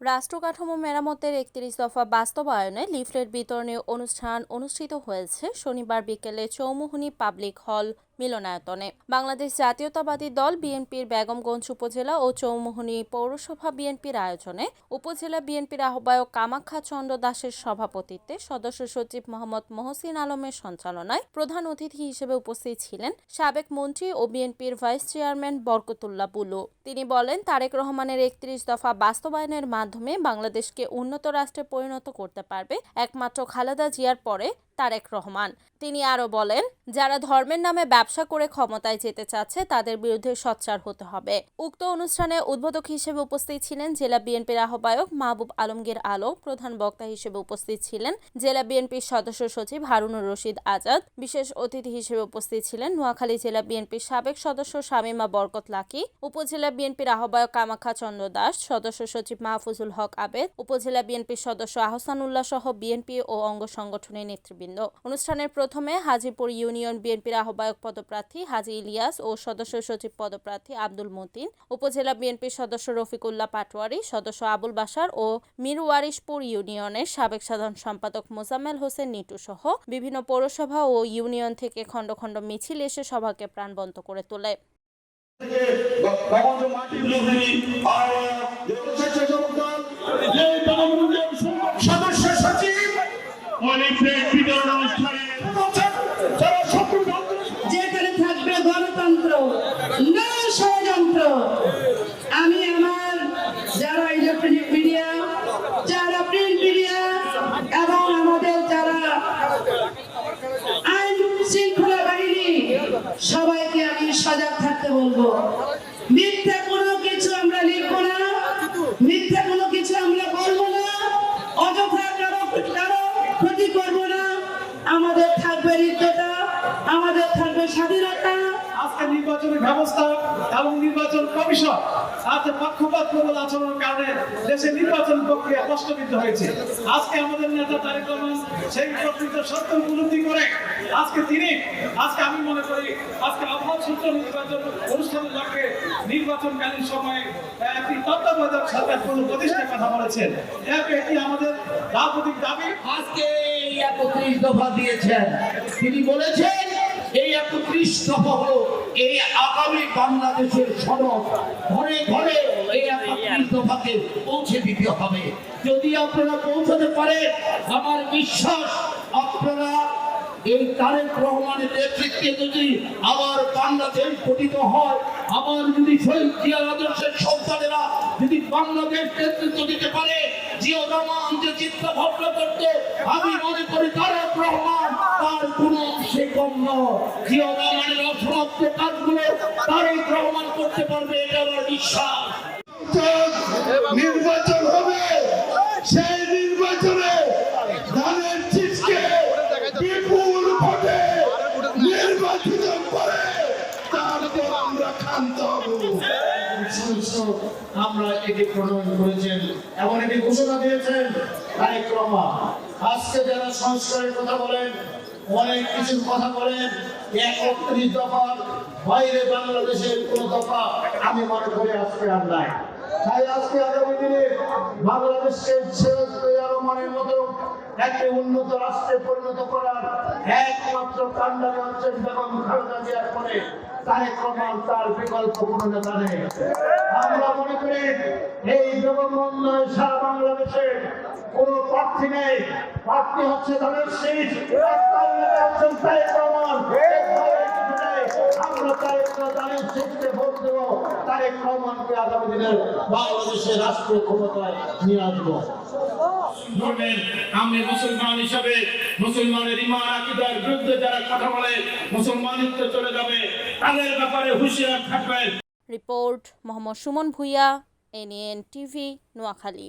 রাষ্ট্রকাঠামো মেরামতের একত্রিশ দফা বাস্তবায়নে লিফলেট বিতরণী অনুষ্ঠান অনুষ্ঠিত হয়েছে শনিবার বিকেলে চৌমুহনী পাবলিক হল মিলনায়তনে। বাংলাদেশ জাতীয়তাবাদী দল বিএনপির বেগমগঞ্জ উপজেলা ও চৌমুহনী পৌরসভা বিএনপির আয়োজনে উপজেলা বিএনপির আহ্বায়ক কামাখ্যা চন্দ্র দাসের সভাপতিত্বে সদস্য সচিব মোহাম্মদ মহসিন আলমের সঞ্চালনায় প্রধান অতিথি হিসেবে উপস্থিত ছিলেন সাবেক মন্ত্রী ও বিএনপির ভাইস চেয়ারম্যান বরকতুল্লাহ বুলু। তিনি বলেন, তারেক রহমানের একত্রিশ দফা বাস্তবায়নের মাধ্যমে বাংলাদেশকে উন্নত রাষ্ট্রে পরিণত করতে পারবে একমাত্র খালেদা জিয়ার পরে তারেক রহমান। তিনি আরও বলেন, যারা ধর্মের নামে ব্যবসা করে ক্ষমতায় যেতে চাচ্ছে, তাদের বিরুদ্ধে সোচ্চার হতে হবে। উক্ত অনুষ্ঠানে উদ্বোধক হিসেবে উপস্থিত ছিলেন জেলা বিএনপির আহ্বায়ক মাহবুব আলমগীর আলো প্রধান বক্তা হিসেবে উপস্থিত ছিলেন জেলা বিএনপির সদস্য সচিব হারুনুর রশিদ আজাদ, বিশেষ অতিথি হিসেবে উপস্থিত ছিলেন নোয়াখালী জেলা বিএনপির সাবেক সদস্য শামীমা বরকত লাকি, উপজেলা বিএনপির আহ্বায়ক কামাখ্যা চন্দ্র দাস, সদস্য সচিব মাহফুজুল হক আবেদ, উপজেলা বিএনপির সদস্য আহসানুল্লাহ সহ বিএনপি ও অঙ্গ সংগঠনের নেতৃবৃন্দ। অনুষ্ঠানের প্রথমে হাজিপুর ইউনিয়ন বিএনপির আহ্বায়ক পদপ্রার্থী হাজি ইলিয়াস ও সদস্য সচিব পদপ্রার্থী আব্দুল মতিন, উপজেলা বিএনপির সদস্য রফিকুল্লাহ পাটোয়ারি, সদস্য আবুল বাসার ও মিরওয়ারিশপুর ইউনিয়নের সাবেক সাধারণ সম্পাদক মোজাম্মেল হোসেন নিটু সহ বিভিন্ন পৌরসভা ও ইউনিয়ন থেকে খণ্ড খণ্ড মিছিল এসে সভাকে প্রাণবন্ত করে তোলে। ভগবান মাটির মিডিয়া, যারা প্রিন্ট মিডিয়া এবং আমাদের আইন শৃঙ্খলা বাহিনী, সবাইকে আমি সজাগ থাকতে বলব। মিথ্যা কোনো কিছু আমরা লিখব না, মিথ্যা কোনো কিছু আমরা বলব না, অযথা কারও কারও ক্ষতি করব না। আমাদের থাকবে হৃদ্যতা আমাদের থাকবে স্বাধীনতা আজকে নির্বাচনের ব্যবস্থা এবং নির্বাচন কমিশন আজকে পক্ষপাত প্রবল আচরণের কারণে দেশের নির্বাচন প্রক্রিয়া কষ্টবিদ্ধ হয়েছে। আজকে আমাদের নেতা তারেক রহমান সেই প্রকৃত সত্য উপলব্ধি করে আজকে তিনি, আজকে আমি মনে করি, আজকে আবহাওয়া সূত্র নির্বাচন অনুষ্ঠানের লক্ষ্যে নির্বাচনকালীন সময়ে একটি তত্ত্বাবধায়ক সরকার পুনঃ প্রতিষ্ঠার কথা বলেছেন। এটি আমাদের রাজনৈতিক দাবি। আজকে এই একত্রিশ দফা দিয়েছেন। তিনি বলেছেন, এই একত্রিশ দফা হলো এই আগামী বাংলাদেশের সড়ক ঘরে ঘরে এই দফাকে পৌঁছে দিতে হবে। যদি আপনারা পৌঁছাতে পারে আমার বিশ্বাস আপনারা এই তারেক রহমানের নেতৃত্বে যদি আবার বাংলাদেশ গঠিত হয়, আবার যদি শহীদ জিয়া আদর্শের সন্তানেরা যদি বাংলাদেশ নেতৃত্ব দিতে পারে, জিয়া রহমান যে চিন্তা ভাবনা করত, আমি মনে করি তারেক রহমান তার কোন অংশে কম নয়। জিয়া রহমানের নির্বাচন। হবে। সেই নির্বাচনে ধানের শীষকে বিপুল ভোটে নির্বাচিত করে তারপর আমরা ক্ষান্ত আমরা এটি প্রণয়ন করেছেন, এমন একটি ঘোষণা দিয়েছেন আজকে যারা সংস্কারের কথা বলেন অনেক কিছুর কথা বলেন একত্রিশ দফার বাইরে বাংলাদেশের কোন দফা আমি মনে করি আজকে আর নাই। তাই আজকে আগামী দিনে বাংলাদেশকে শেষ রহমানের মতো একটি উন্নত রাষ্ট্রে পরিণত করার একমাত্র কাণ্ডারি হচ্ছেন বেগম খালেদা জিয়ার পরে তারেক রহমান তার বিকল্প কোনো নেতা নেই আমরা মনে করি এই উন্নয়ন সারা বাংলাদেশে কোনো প্রার্থী নেই। প্রার্থী হচ্ছে তাদের শীষ তার নেতা হচ্ছেন তারেক রহমান এই তারেক রহমানে আমরা শীষকে ভোট দেবো তারেক রহমানকে আগামী দিনের বাংলাদেশের রাষ্ট্রীয় ক্ষমতায় নিয়ে আসব। ধর্মের আমি মুসলমান হিসাবে মুসলমানের ইমান আকিদার বিরুদ্ধে যারা কথা বলে মুসলমানিত্ব চলে যাবে তাদের ব্যাপারে হুঁশিয়ার থাকবেন। Report Mohammad Suman Bhuiyan N N TV Noakhali.